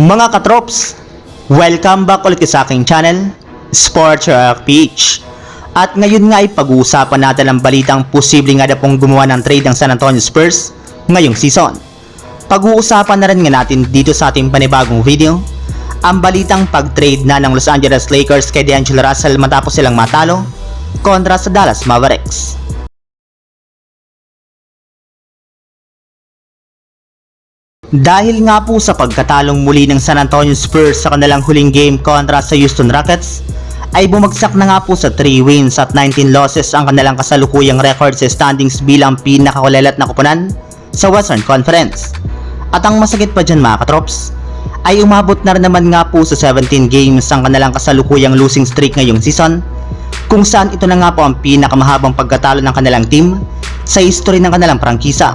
Mga katrops, welcome back ulit sa aking channel, Sports Rock Peach. At ngayon nga ay pag-uusapan natin ang balitang posibleng nga na pong gumawa ng trade ng San Antonio Spurs ngayong season. Pag-uusapan na rin nga natin dito sa ating panibagong video, ang balitang pag-trade na ng Los Angeles Lakers kay D'Angelo Russell matapos silang matalo kontra sa Dallas Mavericks. Dahil nga po sa pagkatalong muli ng San Antonio Spurs sa kanilang huling game kontra sa Houston Rockets, ay bumagsak na nga po sa 3 wins at 19 losses ang kanilang kasalukuyang record sa standings bilang pinakakulelat na kupunan sa Western Conference. At ang masakit pa dyan mga katrops, ay umabot na rin naman nga po sa 17 games ang kanilang kasalukuyang losing streak ngayong season, kung saan ito na nga po ang pinakamahabang pagkatalo ng kanilang team sa history ng kanilang prangkisa.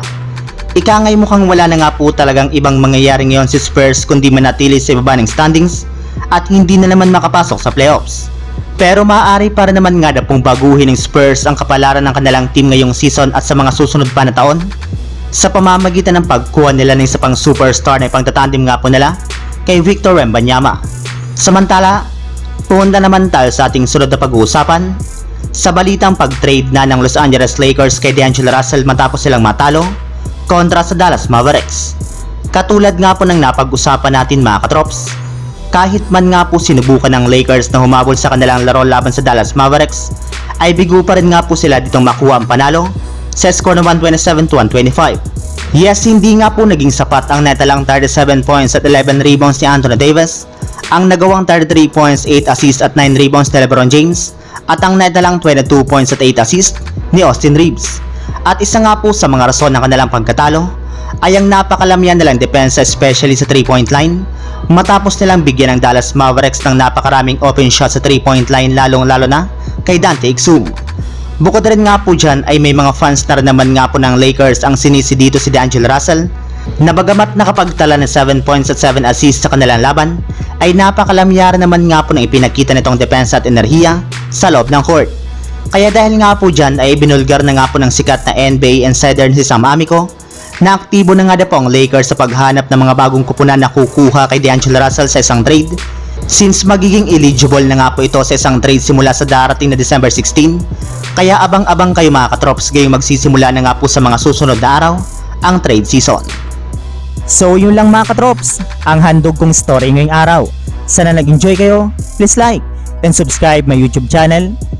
Ika ngay mukhang wala na nga po talagang ibang mangyayari ngayon si Spurs kundi manatili sa ibaba ng standings at hindi na naman makapasok sa playoffs. Pero maaari para naman nga na pong baguhin ng Spurs ang kapalaran ng kanilang team ngayong season at sa mga susunod pa na taon sa pamamagitan ng pagkuha nila ng isa pang superstar na ipagtatandim nga po nila kay Victor Wembanyama. Samantala, punta naman tayo sa ating sunod na pag-uusapan sa balitang pag-trade na ng Los Angeles Lakers kay D'Angelo Russell matapos silang matalo kontra sa Dallas Mavericks. Katulad nga po ng napag-usapan natin mga katrops, kahit man nga po sinubukan ng Lakers na humabol sa kanilang laro laban sa Dallas Mavericks, ay bigo pa rin nga po sila ditong makuha ang panalo sa score na 127 to 125. Yes, hindi nga po naging sapat ang netalang 37 points at 11 rebounds ni Anthony Davis, ang nagawang 33 points, 8 assists at 9 rebounds ni LeBron James, at ang netalang 22 points at 8 assists ni Austin Reeves. At isa nga po sa mga rason ng kanilang pagkatalo ay ang napakalamyan nilang depensa especially sa 3-point line matapos nilang bigyan ng Dallas Mavericks ng napakaraming open shots sa 3-point line lalong lalo na kay Dante Exum. Bukod rin nga po dyan ay may mga fans na naman nga po ng Lakers ang sinisi dito si D'Angelo Russell na bagamat nakapagtala ng 7 points at 7 assists sa kanilang laban ay napakalamyar naman nga po ng ipinakita nitong depensa at enerhiya sa loob ng court. Kaya dahil nga po dyan ay binulgar na nga po ng sikat na NBA insider si Sam Amico na aktibo na nga na po ang Lakers sa paghanap ng mga bagong kupunan na kukuha kay D'Angelo Russell sa isang trade since magiging eligible na nga po ito sa isang trade simula sa darating na December 16 kaya abang-abang kayo mga katrops gayong magsisimula na nga po sa mga susunod na araw ang trade season. So yun lang mga katrops, ang handog kong story ngayong araw. Sana nag-enjoy kayo, please like and subscribe my YouTube channel,